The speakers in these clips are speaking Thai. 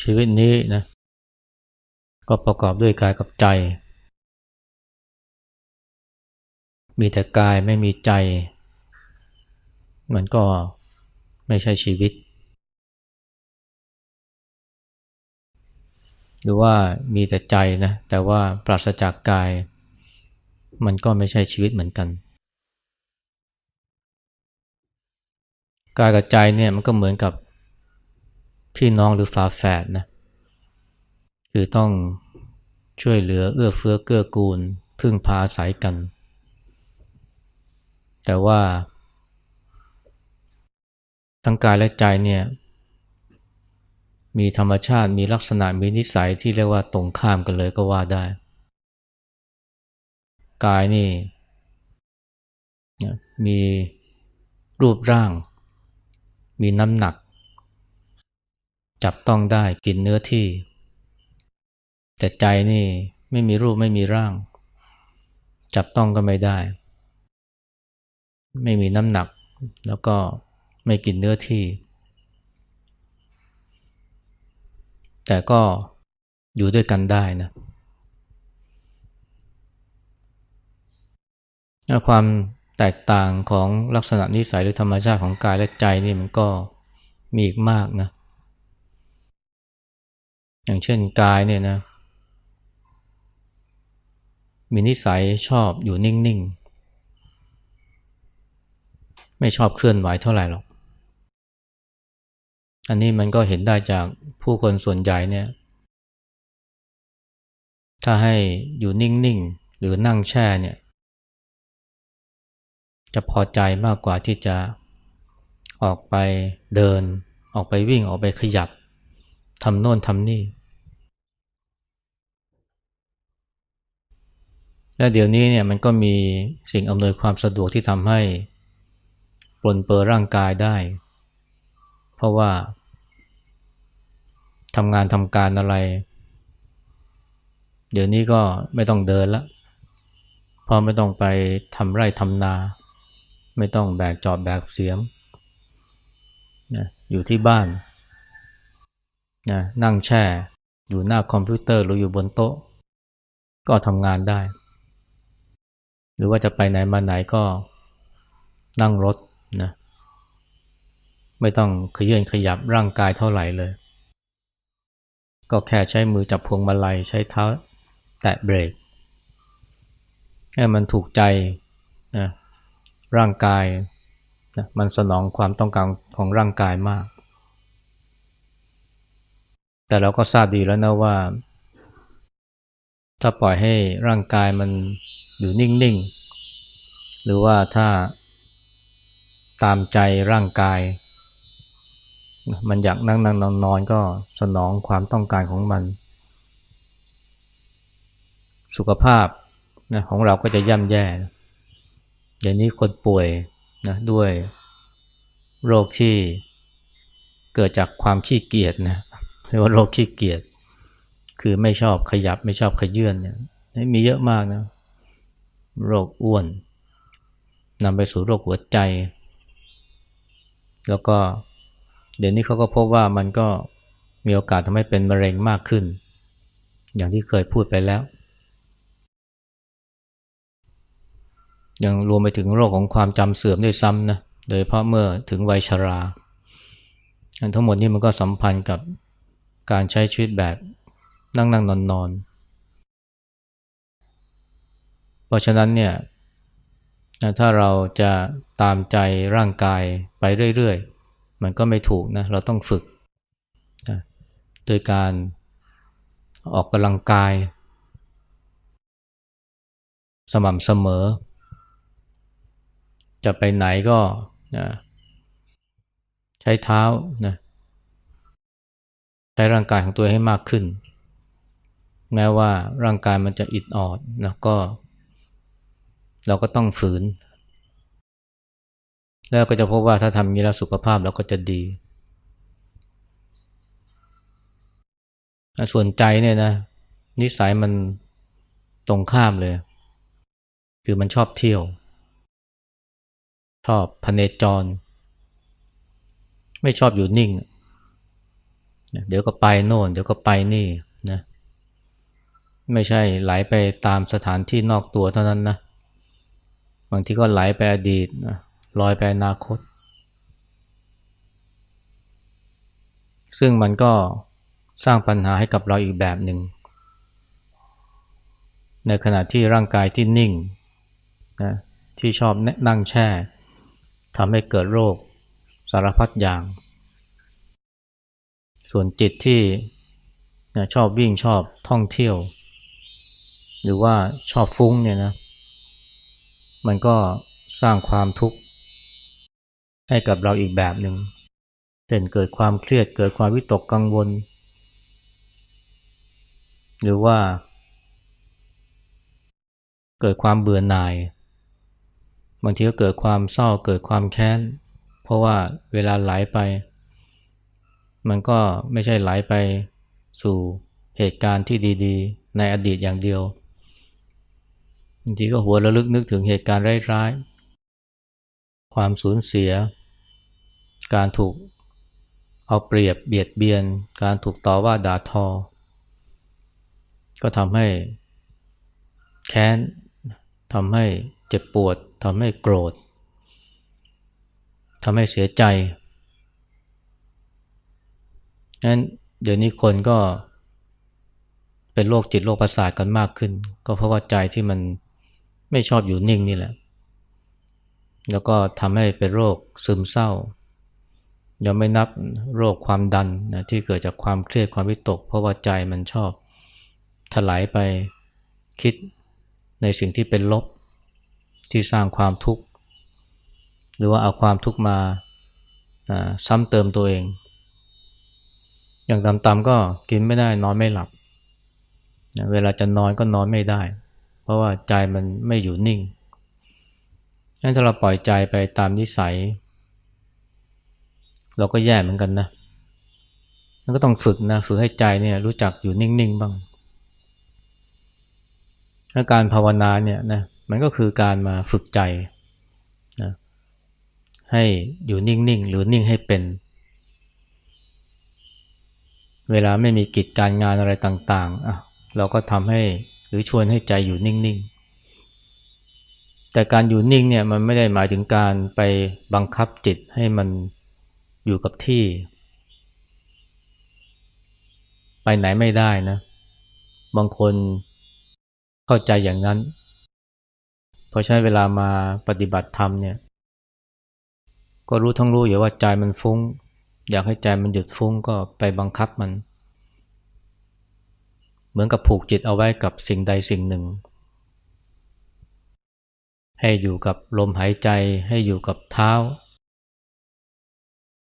ชีวิตนี้นะก็ประกอบด้วยกายกับใจ มีแต่กายไม่มีใจ มันก็ไม่ใช่ชีวิต หรือว่ามีแต่ใจนะแต่ว่าปราศจากกาย มันก็ไม่ใช่ชีวิตเหมือนกันกายกับใจเนี่ยมันก็เหมือนกับ พี่น้องหรือฝาแฝดนะคือต้องช่วยเหลือเอื้อเฟื้อเกื้อกูล พึ่งพาอาศัยกัน แต่ว่า ทั้งกายและใจเนี่ยมีธรรมชาติมีลักษณะมีนิสัยที่เรียกว่าตรงข้ามกันเลยก็ว่าได้ กายนี่มีรูปร่าง มีน้ำหนัก จับต้องได้กินเนื้อที่ แต่ใจนี่ไม่มีรูปไม่มีร่าง จับต้องก็ไม่ได้ ไม่มีน้ำหนัก แล้วก็ไม่กินเนื้อที่ แต่ก็อยู่ด้วยกันได้นะความแตกต่างของลักษณะนิสัยหรือธรรมชาติของกายและใจนี่มันก็มีอีกมากนะ อย่างเช่นกายเนี่ยนะ มีนิสัยชอบอยู่นิ่ง ๆ ไม่ชอบเคลื่อนไหวเท่าไหร่หรอก อันนี้มันก็เห็นได้จากผู้คนส่วนใหญ่เนี่ย ถ้าให้อยู่นิ่ง ๆ หรือนั่งแช่เนี่ย จะพอใจมากกว่าที่จะออกไปเดิน ออกไปวิ่งออกไปขยับ ทำโน่นทำนี่ และเดี๋ยวนี้เนี่ยมันก็มีสิ่งอำนวยความสะดวกที่ทำให้ปลนเปลือร่างกายได้ เพราะว่าทำงานทำการอะไร เดี๋ยวนี้ก็ไม่ต้องเดินละเพราะไม่ต้องไปทำไร่ทำนา ไม่ต้องแบกจอบแบกเสียมนะอยู่ที่บ้าน นะนั่งแช่อยู่หน้าคอมพิวเตอร์หรืออยู่บนโต๊ะ ก็ทำงานได้ หรือว่าจะไปไหนมาไหนก็นั่งรถนะไม่ต้องขยื่นขยับร่างกายเท่าไหร่เลย ก็แค่ใช้มือจับพวงมาลัยใช้เท้าแตะเบรกให้มันถูกใจนะร่างกายนะมันสนองความต้องการของร่างกายมาก แต่เราก็ทราบดีแล้วนะว่า ถ้าปล่อยให้ร่างกายมันอยู่นิ่งๆ หรือว่าถ้าตามใจร่างกาย มันอยากนั่งนั่งนอนนอนก็สนองความต้องการของมัน สุขภาพนะของเราก็จะย่ำแย่ เดี๋ยวนี้คนป่วยนะด้วยโรคที่เกิดจากความขี้เกียจนะ เรียกว่าโรคขี้เกียจคือไม่ชอบขยับไม่ชอบขยื่นเนี่ยมีเยอะมากนะโรคอ้วนนำไปสู่โรคหัวใจ แล้วก็เดี๋ยวนี้เขาก็พบว่ามันก็มีโอกาสทำให้เป็นมะเร็งมากขึ้น อย่างที่เคยพูดไปแล้ว ยังรวมไปถึงโรคของความจำเสื่อมด้วยซ้ำนะโดยเพราะเมื่อถึงวัยชรา ทั้งหมดนี้มันก็สัมพันธ์กับ การใช้ชีวิตแบบนั่งนั่งนอนนอนเพราะฉะนั้นเนี่ยถ้าเราจะตามใจร่างกายไปเรื่อยๆ มันก็ไม่ถูกนะ เราต้องฝึกนะโดยการออกกำลังกาย สม่ำเสมอ จะไปไหนก็นะใช้เท้านะ ใช้ร่างกายของตัวให้มากขึ้น แม้ว่าร่างกายมันจะอิดออดนะก็ เราก็ต้องฝืน แล้วก็จะพบว่าถ้าทำอย่างนี้แล้วสุขภาพเราก็จะดี ส่วนใจเนี่ยนะ นิสัยมันตรงข้ามเลย คือมันชอบเที่ยว ชอบพเนจร ไม่ชอบอยู่นิ่ง เดี๋ยวก็ไปโน่น เดี๋ยวก็ไปนี่นะไม่ใช่ไหลไปตามสถานที่นอกตัวเท่านั้นนะบางทีก็ไหลไปอดีตนะลอยไปอนาคต ซึ่งมันก็สร้างปัญหาให้กับเราอีกแบบหนึ่งในขณะที่ร่างกายที่นิ่งนะที่ชอบนั่งแช่ทำให้เกิดโรคสารพัดอย่าง ส่วนจิตที่นะชอบวิ่งชอบท่องเที่ยว หรือว่าชอบฟุ้งเนี่ยนะ มันก็สร้างความทุกข์ให้กับเราอีกแบบหนึ่งเช่นเกิดความเครียดเกิดความวิตกกังวล หรือว่า เกิดความเบื่อหน่ายบางทีก็เกิดความเศร้าเกิดความแค้น เพราะว่าเวลาไหลไป มันก็ไม่ใช่ไหลไปสู่เหตุการณ์ที่ดีๆ ในอดีตอย่างเดียวบางทีก็หัวระลึกนึกถึงเหตุการณ์ร้ายๆ ความสูญเสีย การถูกเอาเปรียบเบียดเบียน การถูกต่อว่าด่าทอ ก็ทำให้แค้นทำให้เจ็บปวดทำให้โกรธทำให้เสียใจ นั้นเดี๋ยวนี้คนก็ เป็นโรคจิตโรคประสาทกันมากขึ้น ก็เพราะว่าใจที่มันไม่ชอบอยู่นิ่งนี่แหละ แล้วก็ทำให้เป็นโรคซึมเศร้า ยังไม่นับโรคความดันนะที่เกิดจากความเครียดความวิตก เพราะว่าใจมันชอบถลายไปคิดในสิ่งที่เป็นลบที่สร้างความทุกข์ หรือว่าเอาความทุกข์มาซ้ำเติมตัวเอง อย่างต่ำๆก็กินไม่ได้นอนไม่หลับ เวลาจะนอนก็นอนไม่ได้ เพราะว่าใจมันไม่อยู่นิ่งงั้นถ้าเราปล่อยใจไปตามนิสัย เราก็แย่เหมือนกันนะมันก็ต้องฝึกนะฝึกให้ใจเนี่ยรู้จักอยู่นิ่งๆบ้างและการภาวนาเนี่ยนะมันก็คือการมาฝึกใจนะให้อยู่นิ่งๆหรือนิ่งให้เป็น เวลาไม่มีกิจการงานอะไรต่างๆอะเราก็ทำให้หรือชวนให้ใจอยู่นิ่งๆ แต่การอยู่นิ่งเนี่ยมันไม่ได้หมายถึงการไปบังคับจิตให้มันอยู่กับที่ ไปไหนไม่ได้นะ บางคนเข้าใจอย่างนั้น พอใช้เวลามาปฏิบัติธรรมเนี่ย ก็รู้ทั้งรู้อยู่ว่าใจมันฟุง้ง อยากให้ใจมันหยุดฟุ้งก็ไปบังคับมัน เหมือนกับผูกจิตเอาไว้กับสิ่งใดสิ่งหนึ่ง ให้อยู่กับลมหายใจ ให้อยู่กับเท้า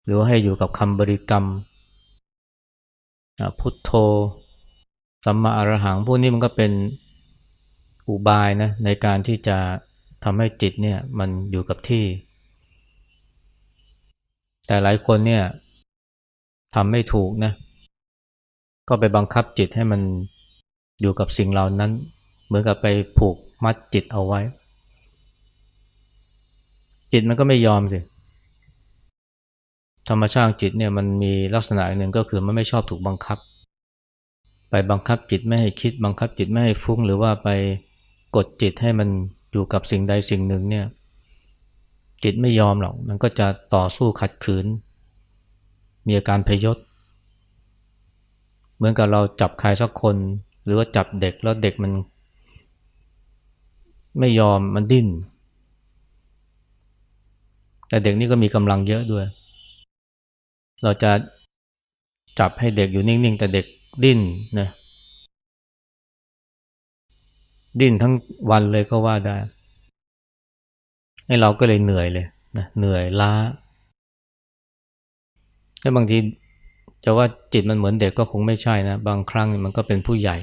หรือให้อยู่กับคำบริกรรม พุทโธ สัมมาอรหังพวกนี้มันก็เป็นอุบายนะในการที่จะทำให้จิตเนี่ยมันอยู่กับที่ แต่หลายคนเนี่ย ทำไม่ถูกนะก็ไปบังคับจิตให้มันอยู่กับสิ่งเหล่านั้น เหมือนกับไปผูกมัดจิตเอาไว้ จิตมันก็ไม่ยอมสิธรรมชาติจิตเนี่ยมันมีลักษณะหนึ่งก็คือมันไม่ชอบถูกบังคับ ไปบังคับจิตไม่ให้คิดบังคับจิตไม่ให้ฟุ้งหรือว่าไปกดจิตให้มันอยู่กับสิ่งใดสิ่งหนึ่งเนี่ยจิตไม่ยอมหรอกมันก็จะต่อสู้ขัดขืน มีอาการพยศ เหมือนกับเราจับใครสักคน หรือว่าจับเด็กแล้วเด็กมัน ไม่ยอมมันดิ้น แต่เด็กนี่ก็มีกำลังเยอะด้วย เราจะจับให้เด็กอยู่นิ่ง ๆ แต่เด็กดิ้นนะดิ้นทั้งวันเลยก็ว่าได้ ให้เราก็เลยเหนื่อยเลยนะเหนื่อยล้า แล้วบางทีจะว่าจิตมันเหมือนเด็กก็คงไม่ใช่นะ บางครั้งมันก็เป็นผู้ใหญ่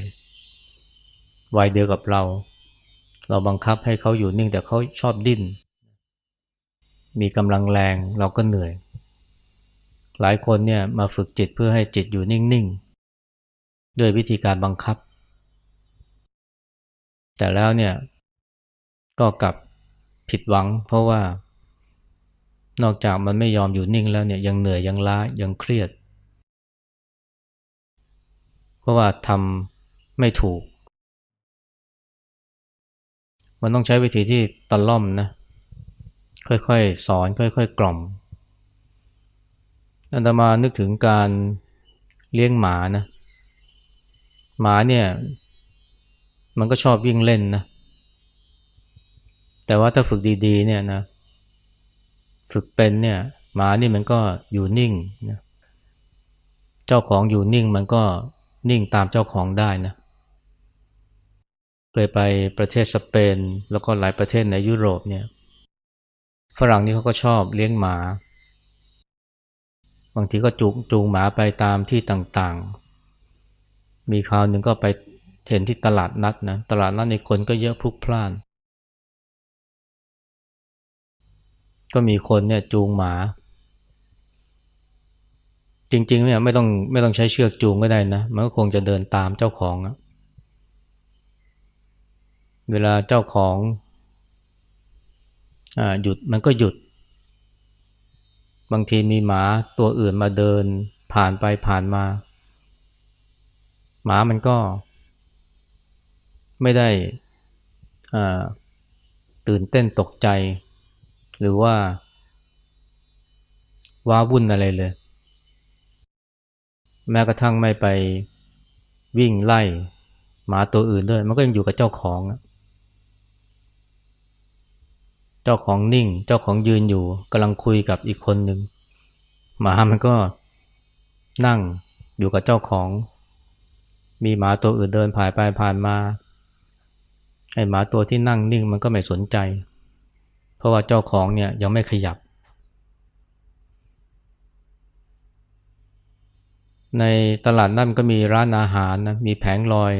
วัยเดียวกับเรา เราบังคับให้เขาอยู่นิ่งแต่เขาชอบดิ้น มีกำลังแรงเราก็เหนื่อย หลายคนเนี่ยมาฝึกจิตเพื่อให้จิตอยู่นิ่งๆด้วยวิธีการบังคับ แต่แล้วเนี่ยก็กลับผิดหวังเพราะว่า นอกจากมันไม่ยอมอยู่นิ่งแล้วเนี่ยยังเหนื่อยยังล้ายังเครียด เพราะว่าทำไม่ถูก มันต้องใช้วิธีที่ตะล่อมนะ ค่อยๆ สอนค่อยๆ กล่อมอันตมานึกถึงการเลี้ยงหมานะ หมาเนี่ย มันก็ชอบวิ่งเล่นนะ แต่ว่าถ้าฝึกดีๆ เนี่ยนะ ฝึกเป็นเนี่ยหมานี่มันก็อยู่นิ่งนะเจ้าของอยู่นิ่งมันก็นิ่งตามเจ้าของได้นะเคยไปประเทศสเปน แล้วก็หลายประเทศในยุโรปเนี่ยฝรั่งนี่เขาก็ชอบเลี้ยงหมา บางทีก็จูงจูงหมาไปตามที่ต่างๆ มีคราวหนึ่งก็ไปเห็นที่ตลาดนัดนะตลาดนัดในคนก็เยอะพลุกพล่าน ก็มีคนเนี่ยจูงหมา จริงๆเนี่ยไม่ต้องไม่ต้องใช้เชือกจูงก็ได้นะ มันก็คงจะเดินตามเจ้าของ เวลาเจ้าของอหยุดมันก็หยุด บางทีมีหมาตัวอื่นมาเดินผ่านไปผ่านมา หมามันก็ ไม่ได้ตื่นเต้นตกใจ หรือว่า ว้าวุ่นอะไรเลย แม้กระทั่งไม่ไปวิ่งไล่หมาตัวอื่นด้วย มันก็ยังอยู่กับเจ้าของ เจ้าของนิ่ง เจ้าของยืนอยู่กำลังคุยกับอีกคนหนึ่งหมามันก็นั่งอยู่กับเจ้าของ มีหมาตัวอื่นเดินผ่านไปผ่านมาไอหมาตัวที่นั่งนิ่งมันก็ไม่สนใจ เพราะว่าเจ้าของเนี่ยยังไม่ขยับ ในตลาดนั่นก็มีร้านอาหารนะมีแผงลอย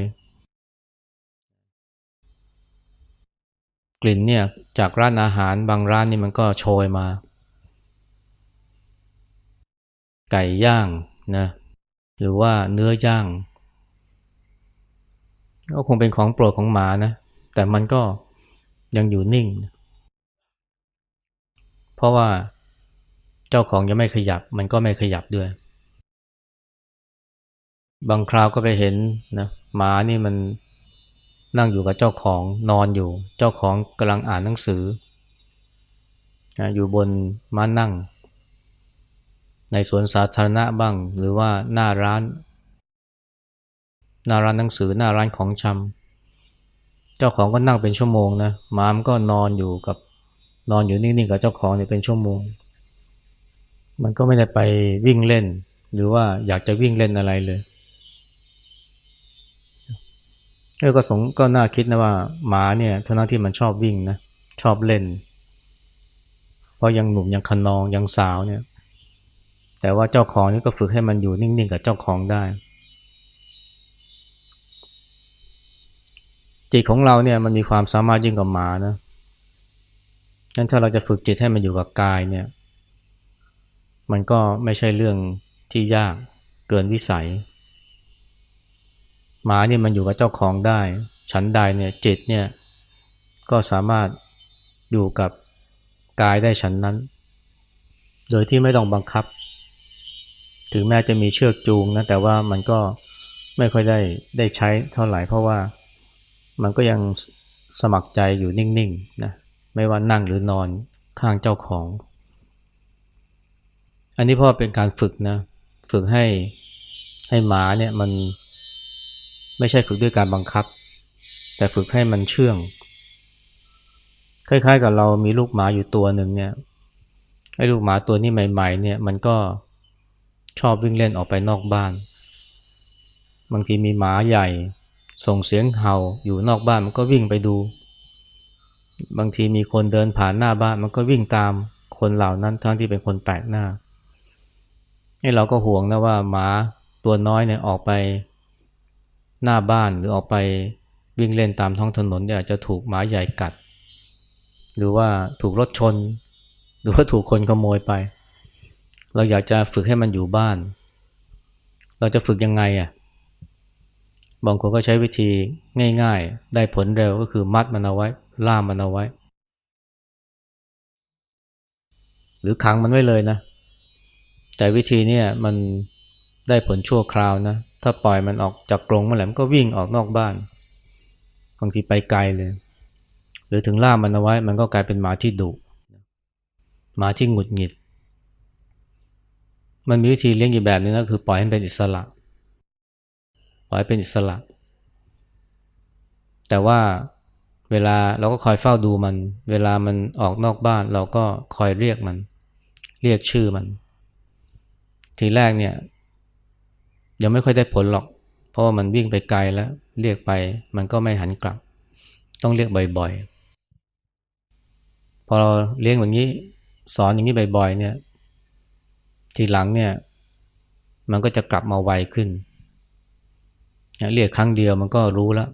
กลิ่นเนี่ยจากร้านอาหารบางร้านนี่มันก็โชยมา ไก่ย่างนะหรือว่าเนื้อย่างก็คงเป็นของโปรดของหมานะ แต่มันก็ยังอยู่นิ่ง เพราะว่าเจ้าของยังไม่ขยับ มันก็ไม่ขยับด้วย บางคราวก็ไปเห็นนะหมานี่มันนั่งอยู่กับเจ้าของนอนอยู่ เจ้าของกำลังอ่านหนังสือ อยู่บนม้านั่ง ในสวนสาธารณะบ้าง หรือว่าหน้าร้าน หน้าร้านหนังสือหน้าร้านของชำเจ้าของก็นั่งเป็นชั่วโมงนะหมามก็นอนอยู่กับ นอนอยู่นิ่งๆกับเจ้าของเนี่ยเป็นชั่วโมง มันก็ไม่ได้ไปวิ่งเล่น หรือว่าอยากจะวิ่งเล่นอะไรเลยเออก็สงก็น่าคิดนะว่าหมาเนี่ยทั้งที่มันชอบวิ่งนะชอบเล่น เพราะยังหนุ่มยังขนองยังสาวเนี่ย แต่ว่าเจ้าของนี่ก็ฝึกให้มันอยู่นิ่งๆกับเจ้าของได้ จิตของเราเนี่ยมันมีความสามารถยิ่งกว่าหมานะ งั้นถ้าเราจะฝึกจิตให้มันอยู่กับกายเนี่ย มันก็ไม่ใช่เรื่องที่ยากเกินวิสัย หมาเนี่ยมันอยู่กับเจ้าของได้ ฉันใดเนี่ยจิตเนี่ยก็สามารถอยู่กับกายได้ฉันนั้น โดยที่ไม่ต้องบังคับ ถึงแม้จะมีเชือกจูงนะแต่ว่ามันก็ไม่ค่อยได้ได้ใช้เท่าไหร่เพราะว่ามันก็ยังสมัครใจอยู่นิ่งๆนะ ไม่ว่านั่งหรือนอนข้างเจ้าของ อันนี้พราะเป็นการฝึกนะ ฝึกให้ให้หมาเนี่ยมันไม่ใช่ฝึกด้วยการบังคับ แต่ฝึกให้มันเชื่อง คล้ายๆกับเรามีลูกหมาอยู่ตัวหนึ่งเนี่ยไอ้ลูกหมาตัวนี้ใหม่ ๆ เนี่ยมันก็ชอบวิ่งเล่นออกไปนอกบ้าน บางทีมีหมาใหญ่ ส่งเสียงเห่าอยู่นอกบ้านมันก็วิ่งไปดู บางทีมีคนเดินผ่านหน้าบ้านมันก็วิ่งตามคนเหล่านั้นทั้งที่เป็นคนแปลกหน้าให้เราก็ห่วงนะว่าหมาตัวน้อยเนี่ยออกไปหน้าบ้านหรือออกไปวิ่งเล่นตามท้องถนนเนี่ยจะถูกหมาใหญ่กัด หรือว่าถูกรถชน หรือว่าถูกคนขโมยไป เราอยากจะฝึกให้มันอยู่บ้าน เราจะฝึกยังไงอะบางคนก็ใช้วิธีง่าย ๆ ได้ผลเร็วก็คือมัดมันเอาไว้ ล่ามมันเอาไว้ หรือขังมันไว้เลยนะ แต่วิธีเนี้มันได้ผลชั่วคราวนะ ถ้าปล่อยมันออกจากกรงเมื่อไหร่มันก็วิ่งออกนอกบ้านบางทีไปไกลเลย หรือถึงล่ามมันเอาไว้ มันก็กลายเป็นหมาที่ดุหมาที่หงุดหงิด มันมีวิธีเลี้ยงอีกแบบนึงนะคือปล่อยให้มันเป็นอิสระ ปล่อยเป็นอิสระ แต่ว่า เวลาเราก็คอยเฝ้าดูมัน เวลามันออกนอกบ้านเราก็คอยเรียกมัน เรียกชื่อมัน ทีแรกเนี่ย ยังไม่ค่อยได้ผลหรอก เพราะว่ามันวิ่งไปไกลแล้ว เรียกไปมันก็ไม่หันกลับ ต้องเรียกบ่อยๆ พอเราเลี้ยงแบบนี้ สอนอย่างนี้บ่อยๆ เนี่ย ทีหลังเนี่ย มันก็จะกลับมาไวขึ้น เรียกครั้งเดียวมันก็รู้แล้ว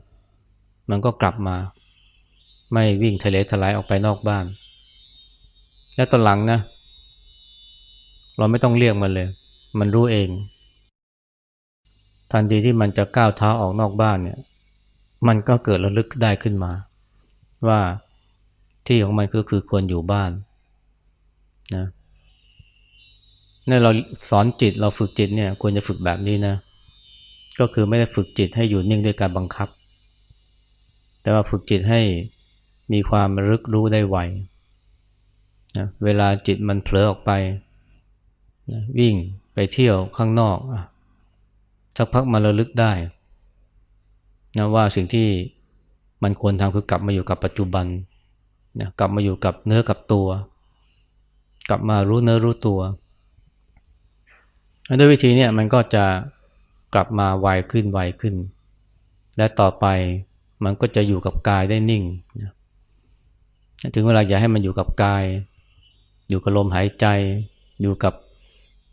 มันก็กลับมา ไม่วิ่งทะเลทลายออกไปนอกบ้าน และตอนหลังนะ เราไม่ต้องเรียกมันเลย มันรู้เอง ทันทีที่มันจะก้าวเท้าออกนอกบ้านเนี่ย มันก็เกิดระลึกได้ขึ้นมา ว่าที่ของมันก็คือควรอยู่บ้านนะนี่เราสอนจิตเราฝึกจิตเนี่ยควรจะฝึกแบบนี้นะ ก็คือไม่ได้ฝึกจิตให้อยู่นิ่งด้วยการบังคับ แต่ว่าฝึกจิตให้ มีความระลึกรู้ได้ไวนะเวลาจิตมันเผลอออกไปนะวิ่งไปเที่ยวข้างนอกสักพักมันระลึกได้นะว่าสิ่งที่มันควรทำคือกลับมาอยู่กับปัจจุบันนะกลับมาอยู่กับเนื้อกับตัว กลับมารู้เนื้อรู้ตัวด้วยวิธีนี้มันก็จะกลับมาไวขึ้นไวขึ้น และต่อไปมันก็จะอยู่กับกายได้นิ่งนะ ถึงเวลาอย่าให้มันอยู่กับกาย อยู่กับลมหายใจ อยู่กับ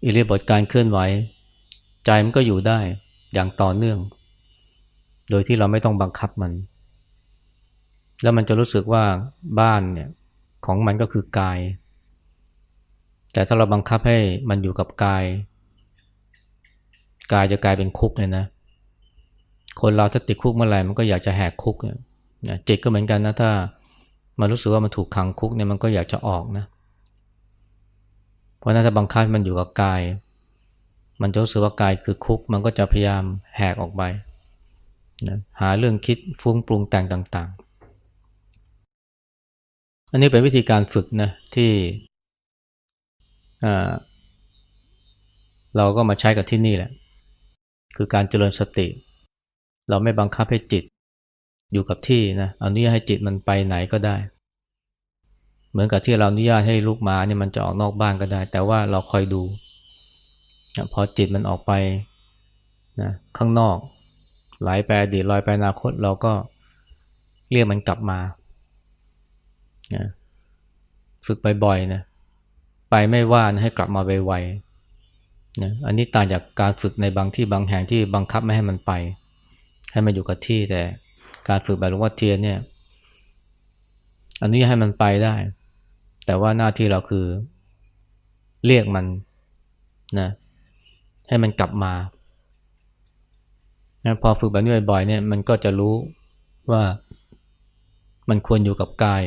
อิเลียบทการเคลื่อนไหว ใจมันก็อยู่ได้อย่างต่อเนื่อง โดยที่เราไม่ต้องบังคับมัน แล้วมันจะรู้สึกว่าบ้านเนี่ยของมันก็คือกาย แต่ถ้าเราบังคับให้มันอยู่กับกาย กายจะกลายเป็นคุกเลยนะ คนเราถ้าติดคุกเมื่อไหร่มันก็อยากจะแหกคุกเนี่ยจิตก็เหมือนกันนะถ้า มันรู้สึกว่ามันถูกขังคุกเนี่ยมันก็อยากจะออกนะ เพราะนั้นถ้าบังคับมันอยู่กับกาย มันจะรู้สึกว่ากายคือคุก มันก็จะพยายามแหกออกไปนะหาเรื่องคิดฟุ้งปรุงแต่งต่าง ๆ อันนี้เป็นวิธีการฝึกนะที่เราก็มาใช้กับที่นี่แหละ คือการเจริญสติ เราไม่บังคับให้จิต อยู่กับที่นะอนุญาตให้จิตมันไปไหนก็ได้ เหมือนกับที่เราอนุญาตให้ลูกหมาเนี่ยมันจะออกนอกบ้านก็ได้ แต่ว่าเราคอยดูพอจิตมันออกไปนะข้างนอกไหลไปอดีตลอยไปอนาคตเราก็เรียกมันกลับมานะฝึกบ่อยๆนะไปไม่ว่านะให้กลับมาไวๆนะอันนี้ต่างจากการฝึกในบางที่บางแห่งที่บังคับไม่ให้มันไป ให้มันอยู่กับที่แต่ การฝึกแบบหลวงพ่อเทียนเนี่ยอนุญาตให้มันไปได้ แต่ว่าหน้าที่เราคือเรียกมันนะให้มันกลับมานะพอฝึกแบบนี้บ่อยๆเนี่ยมันก็จะรู้ว่ามันควรอยู่กับกาย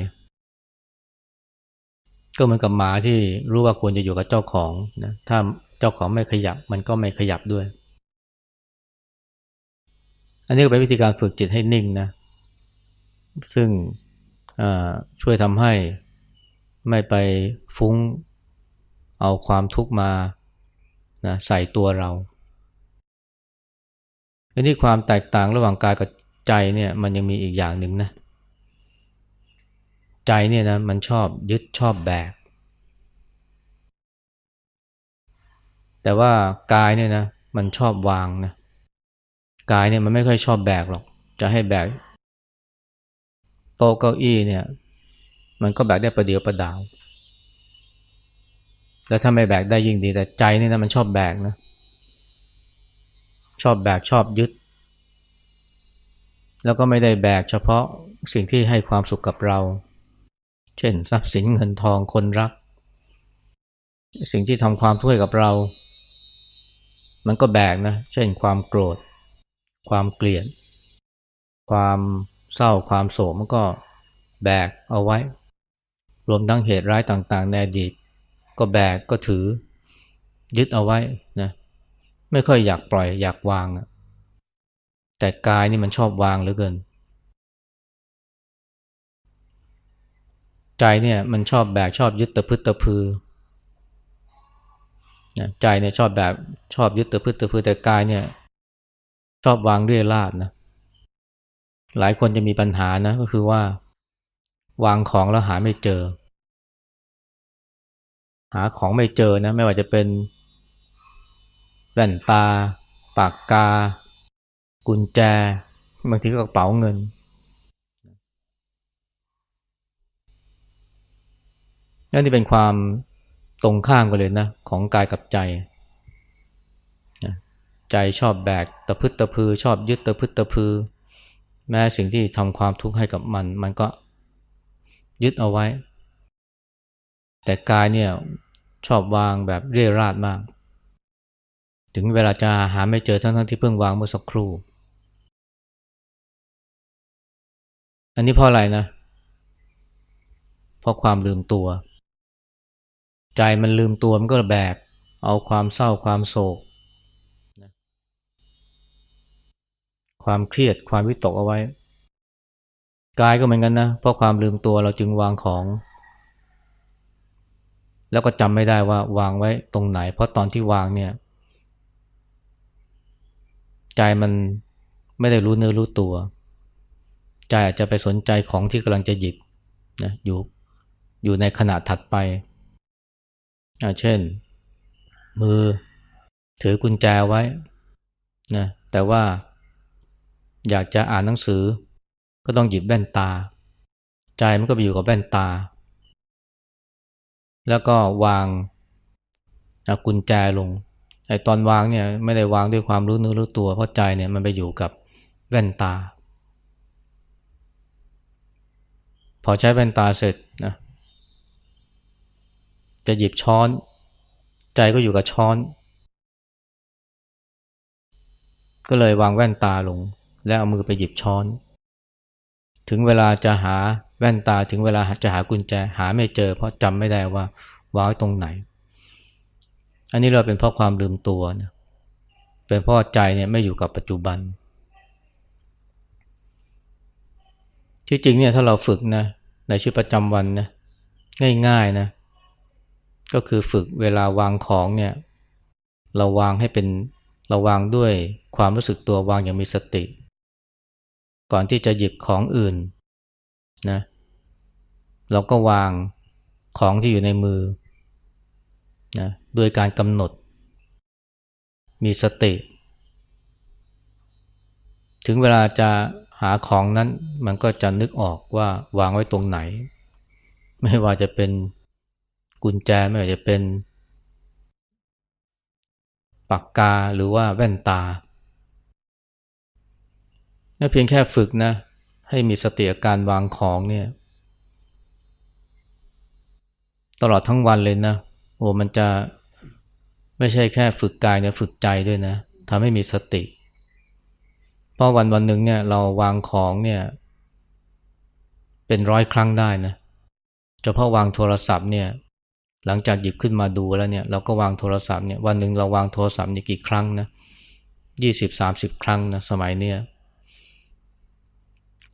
ก็เหมือนกับหมาที่รู้ว่าควรจะอยู่กับเจ้าของนะถ้าเจ้าของไม่ขยับมันก็ไม่ขยับด้วย อันนี้ก็เป็นวิธีการฝึกจิตให้นิ่งนะ ซึ่งช่วยทำให้ไม่ไปฟุ้งเอาความทุกข์มานะใส่ตัวเราอันนี้ความแตกต่างระหว่างกายกับใจเนี่ยมันยังมีอีกอย่างหนึ่งนะ ใจเนี่ยนะมันชอบยึดชอบแบก แต่ว่ากายเนี่ยนะมันชอบวางนะ กายเนี่ยมันไม่ค่อยชอบแบกหรอก จะให้แบกโต๊ะเก้าอี้เนี่ย มันก็แบกได้ประเดียวประดาว แล้วถ้าไม่แบกได้ยิ่งดีแต่ใจนี่นะมันชอบแบกนะ ชอบแบกชอบยึด แล้วก็ไม่ได้แบกเฉพาะสิ่งที่ให้ความสุขกับเรา เช่นทรัพย์สินเงินทองคนรัก สิ่งที่ทำความทุกข์กับเรา มันก็แบกนะ เช่นความโกรธ ความเกลียด ความเศร้าความโศกมันก็แบกเอาไว้ รวมทั้งเหตุร้ายต่างๆ ในอดีต ก็แบกก็ถือ ยึดเอาไว้นะไม่ค่อยอยากปล่อยอยากวางอะแต่กายนี่มันชอบวางเหลือเกิน ใจเนี่ยมันชอบแบกชอบยึดตะพึดตะพือนใจเนี่ยชอบแบบชอบยึดตะพึดตะพือแต่กายเนี่ย ชอบวางเรี่อยราดนะ หลายคนจะมีปัญหานะก็คือว่า วางของแล้วหาไม่เจอ หาของไม่เจอนะ ไม่ว่าจะเป็นแว่นตา ปากกา กุญแจ บางทีก็กระเป๋าเงินนั่นนี่เป็นความตรงข้ามกันเลยนะ ของกายกับใจ ใจชอบแบกตะพึดตะพือ ชอบยึดตะพึดตะพือ แม้สิ่งที่ทำความทุกข์ให้กับมัน มันก็ยึดเอาไว้ แต่กายเนี่ยชอบวางแบบเรี่ยราดมาก ถึงเวลาจะหาไม่เจอทั้งๆที่เพิ่งวางเมื่อสักครู่ อันนี้เพราะอะไรนะ เพราะความลืมตัว ใจมันลืมตัวมันก็แบก เอาความเศร้าความโศก ความเครียดความวิตกเอาไว้ กายก็เหมือนกันนะ เพราะความลืมตัวเราจึงวางของ แล้วก็จำไม่ได้ว่าวางไว้ตรงไหน เพราะตอนที่วางเนี่ย ใจมันไม่ได้รู้เนื้อรู้ตัว ใจอาจจะไปสนใจของที่กำลังจะหยิบนะอยู่อยู่ในขณะถัดไป เช่น มือถือกุญแจไว้นะแต่ว่า อยากจะอ่านหนังสือ ก็ต้องหยิบแว่นตา ใจมันก็ไปอยู่กับแว่นตา แล้วก็วางกุญแจลงไอ้ตอนวางเนี่ยไม่ได้วางด้วยความรู้เนื้อรู้ตัว เพราะใจเนี่ยมันไปอยู่กับแว่นตา พอใช้แว่นตาเสร็จนะจะหยิบช้อน ใจก็อยู่กับช้อน ก็เลยวางแว่นตาลง แล้วเอามือไปหยิบช้อน ถึงเวลาจะหาแว่นตาถึงเวลาจะหากุญแจหาไม่เจอ เพราะจำไม่ได้ว่าวางไว้ตรงไหน อันนี้เราเป็นเพราะความลืมตัวนะเป็นเพราะใจเนี่ยไม่อยู่กับปัจจุบัน ที่จริงเนี่ยถ้าเราฝึกนะในชีวิตประจำวันนะง่ายๆนะก็คือฝึกเวลาวางของเนี่ยเราวางให้เป็นเราวางด้วยความรู้สึกตัววางอย่างมีสติ ก่อนที่จะหยิบของอื่นนะเราก็วางของที่อยู่ในมือนะด้วยการกำหนด มีสติ ถึงเวลาจะหาของนั้นมันก็จะนึกออกว่าวางไว้ตรงไหน ไม่ว่าจะเป็นกุญแจไม่ว่าจะเป็นปากกาหรือว่าแว่นตา เพียงแค่ฝึกนะ ให้มีสติการวางของเนี่ย ตลอดทั้งวันเลยนะโอ้มันจะไม่ใช่แค่ฝึกกายนะฝึกใจด้วยนะทำให้มีสติ เพราะวันวันหนึ่งเนี่ยเราวางของเนี่ย เป็นร้อยครั้งได้นะเฉพาะวางโทรศัพท์เนี่ย หลังจากหยิบขึ้นมาดูแล้วเนี่ย เราก็วางโทรศัพท์เนี่ยวันหนึ่งเราวางโทรศัพท์นี่กี่ครั้งนะยี่สิบสามสิบครั้งนะสมัยเนี้ย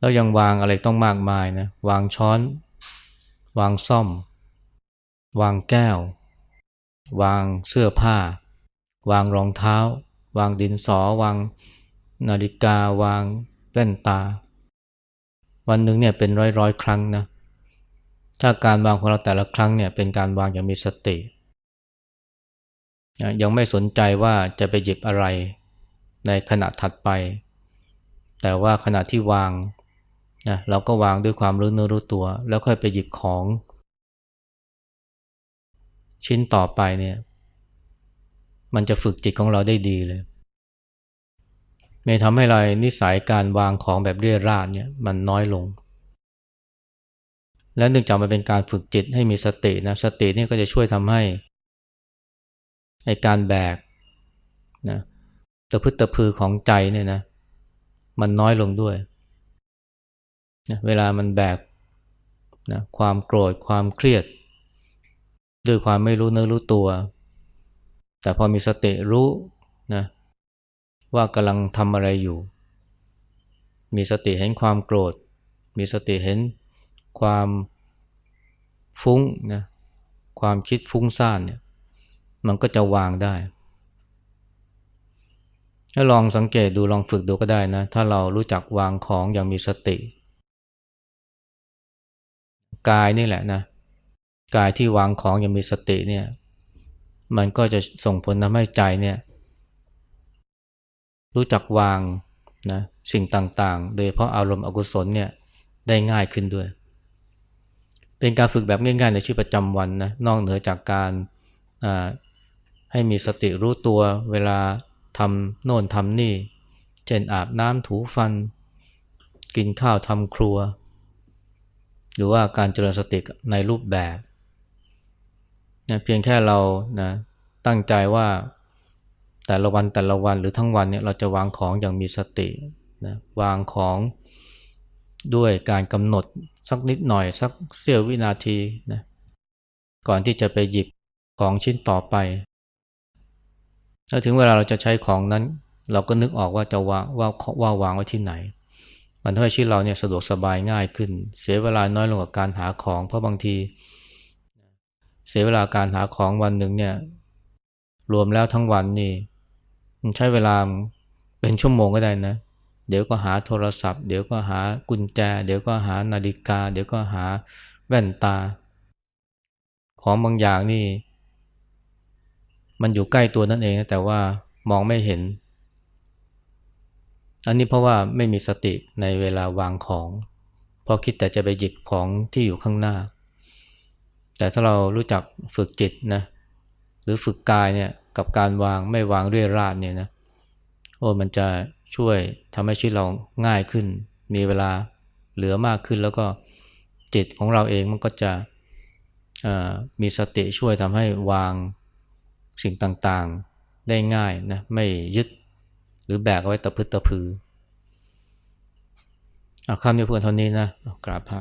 แล้วยังวางอะไรต้องมากมายนะวางช้อน วางซ่อม วางแก้ว วางเสื้อผ้า วางรองเท้า วางดินสอ วางนาฬิกา วางแว่นตา วันหนึ่งเนี่ยเป็นร้อยร้อยครั้งนะถ้าการวางของเราแต่ละครั้งเนี่ยเป็นการวางอย่างมีสติ ยังไม่สนใจว่าจะไปหยิบอะไรในขณะถัดไป แต่ว่าขณะที่วาง นะเราก็วางด้วยความรู้เนื้อรู้ตัว แล้วค่อยไปหยิบของ ชิ้นต่อไปเนี่ย มันจะฝึกจิตของเราได้ดีเลยไม่ทำให้เรานิสัยการวางของแบบเรียราดเนี่ยมันน้อยลง และเนื่องจากมันเป็นการฝึกจิตให้มีสตินะสตินี่ก็จะช่วยทำให้ไอการแบกนะตะพึดตะพือของใจเนี่ยนะมันน้อยลงด้วย นะเวลามันแบกนะความโกรธความเครียด ด้วยความไม่รู้เนื้อรู้ตัว แต่พอมีสติรู้นะว่ากำลังทำอะไรอยู่ มีสติเห็นความโกรธ มีสติเห็นความฟุ้งนะความคิดฟุ้งซ่านเนี่ยมันก็จะวางได้ถ้าลองสังเกตดูลองฝึกดูก็ได้นะ ถ้าเรารู้จักวางของอย่างมีสติ กายนี่แหละนะกายที่วางของย่างมีสติเนี่ยมันก็จะส่งผลทำให้ใจเนี่ยรู้จักวางนะสิ่งต่างๆ โดยเพราะอารมณ์อกุศลเนี่ยได้ง่ายขึ้นด้วย เป็นการฝึกแบบง่ายๆในชีวิตประจำวันนะนอกเหนือจากการให้มีสติรู้ตัวเวลาทำโน่นทำนี่ เช่นอาบน้ำถูฟัน กินข้าวทำครัว หรือว่าการเจริญสติในรูปแบบนะเพียงแค่เรานะตั้งใจว่าแต่ละวันแต่ละวันหรือทั้งวันเนี่ยเราจะวางของอย่างมีสตินะวางของด้วยการกำหนดสักนิดหน่อยสักเสี้ยววินาทีนะก่อนที่จะไปหยิบของชิ้นต่อไปถ้าถึงเวลาเราจะใช้ของนั้น เราก็นึกออกว่าจะวางว่าว่าวางไว้ที่ไหน มันทำให้ชีวิตเราเนี่ยสะดวกสบายง่ายขึ้น เสียเวลาน้อยลงกับการหาของ เพราะบางที เสียเวลาการหาของวันหนึ่งเนี่ยรวมแล้วทั้งวันนี่มันใช้เวลาเป็นชั่วโมงก็ได้นะ เดี๋ยวก็หาโทรศัพท์ เดี๋ยวก็หากุญแจ เดี๋ยวก็หานาฬิกา เดี๋ยวก็หาแว่นตา ของบางอย่างนี่ มันอยู่ใกล้ตัวนั่นเองแต่ว่ามองไม่เห็น อันนี้เพราะว่าไม่มีสติในเวลาวางของพราะคิดแต่จะไปหยิบของที่อยู่ข้างหน้า แต่ถ้าเรารู้จักฝึกจิตนะหรือฝึกกายเนี่ยกับการวางไม่วางเรื่อยราดเนี่ยนะโอ้มันจะช่วยทำให้ชีวิตเราง่ายขึ้น มีเวลาเหลือมากขึ้นแล้วก็จิตของเราเองมันก็จะมีสติช่วยทำให้วางสิ่งต่างๆ ได้ง่ายนะไม่ยึด รือแบกไว้ตะพึดตะพือเอาคำนี้เพื่อนเท่านี้นะกราบพระ